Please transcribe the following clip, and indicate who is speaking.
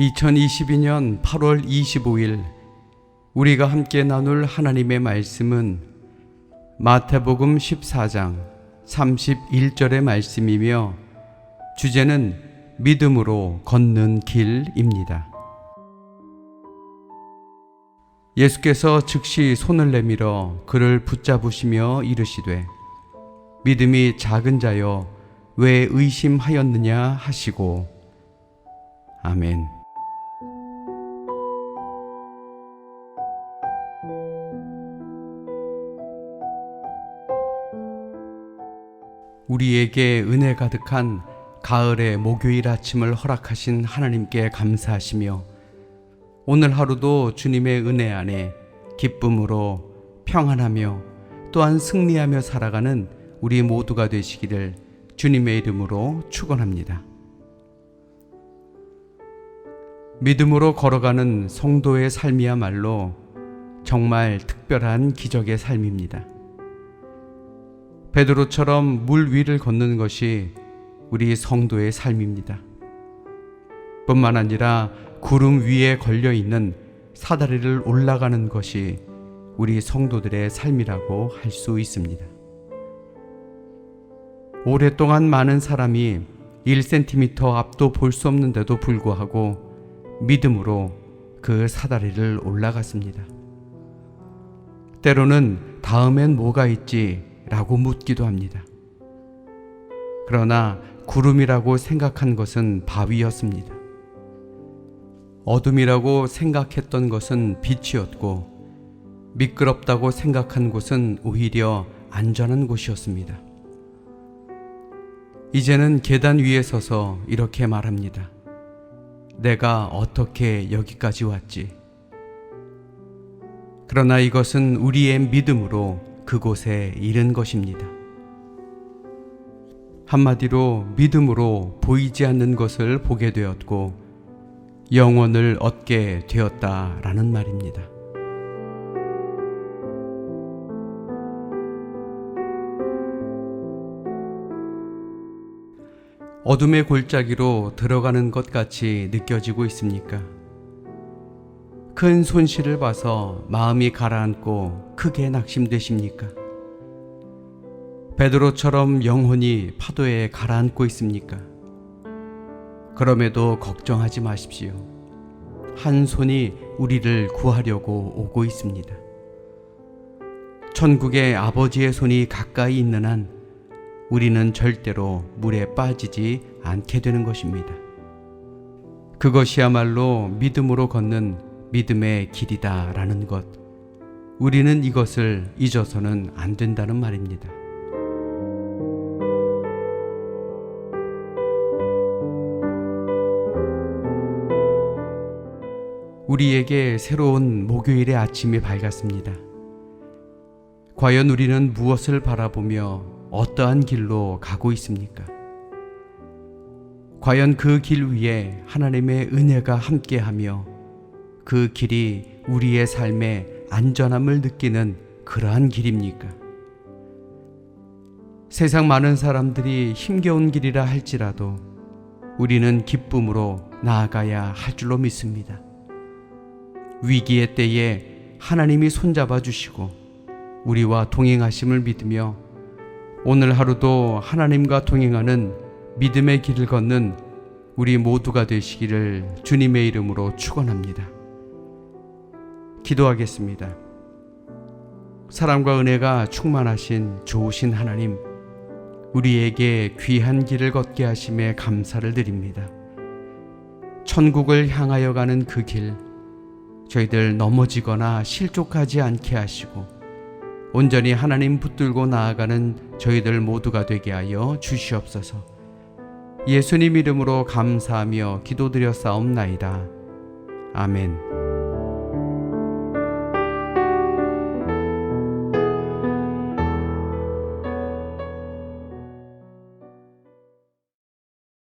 Speaker 1: (2022년 8월 25일) 우리가 함께 나눌 하나님의 말씀은 마태복음 14장 31절의 말씀이며 주제는 믿음으로 걷는 길입니다. 예수께서 즉시 손을 내밀어 그를 붙잡으시며 이르시되 믿음이 작은 자여 왜 의심하였느냐 하시고 아멘. 우리에게 은혜 가득한 가을의 목요일 아침을 허락하신 하나님께 감사하시며 오늘 하루도 주님의 은혜 안에 기쁨으로 평안하며 또한 승리하며 살아가는 우리 모두가 되시기를 주님의 이름으로 축원합니다. 믿음으로 걸어가는 성도의 삶이야말로 정말 특별한 기적의 삶입니다. 베드로처럼 물 위를 걷는 것이 우리 성도의 삶입니다. 뿐만 아니라 구름 위에 걸려 있는 사다리를 올라가는 것이 우리 성도들의 삶이라고 할 수 있습니다. 오랫동안 많은 사람이 1cm 앞도 볼 수 없는데도 불구하고 믿음으로 그 사다리를 올라갔습니다. 때로는 다음엔 뭐가 있지? 라고 묻기도 합니다. 그러나 구름이라고 생각한 것은 바위였습니다. 어둠이라고 생각했던 것은 빛이었고 미끄럽다고 생각한 곳은 오히려 안전한 곳이었습니다. 이제는 계단 위에 서서 이렇게 말합니다. 내가 어떻게 여기까지 왔지? 그러나 이것은 우리의 믿음으로 그곳에 이른 것입니다. 한마디로 믿음으로 보이지 않는 것을 보게 되었고 영원을 얻게 되었다라는 말입니다. 어둠의 골짜기로 들어가는 것 같이 느껴지고 있습니까? 큰 손실을 봐서 마음이 가라앉고 크게 낙심되십니까? 베드로처럼 영혼이 파도에 가라앉고 있습니까? 그럼에도 걱정하지 마십시오. 한 손이 우리를 구하려고 오고 있습니다. 천국의 아버지의 손이 가까이 있는 한 우리는 절대로 물에 빠지지 않게 되는 것입니다. 그것이야말로 믿음으로 걷는 믿음의 길이다라는 것. 우리는 이것을 잊어서는 안 된다는 말입니다. 우리에게 새로운 목요일의 아침이 밝았습니다. 과연 우리는 무엇을 바라보며 어떠한 길로 가고 있습니까? 과연 그 길 위에 하나님의 은혜가 함께하며 그 길이 우리의 삶에 안전함을 느끼는 그러한 길입니까? 세상 많은 사람들이 힘겨운 길이라 할지라도 우리는 기쁨으로 나아가야 할 줄로 믿습니다. 위기의 때에 하나님이 손잡아 주시고 우리와 동행하심을 믿으며 오늘 하루도 하나님과 동행하는 믿음의 길을 걷는 우리 모두가 되시기를 주님의 이름으로 축원합니다. 기도하겠습니다. 사랑과 은혜가 충만하신 좋으신 하나님, 우리에게 귀한 길을 걷게 하심에 감사를 드립니다. 천국을 향하여 가는 그 길, 저희들 넘어지거나 실족하지 않게 하시고 온전히 하나님 붙들고 나아가는 저희들 모두가 되게 하여 주시옵소서. 예수님 이름으로 감사하며 기도드려 싸움나이다. 아멘.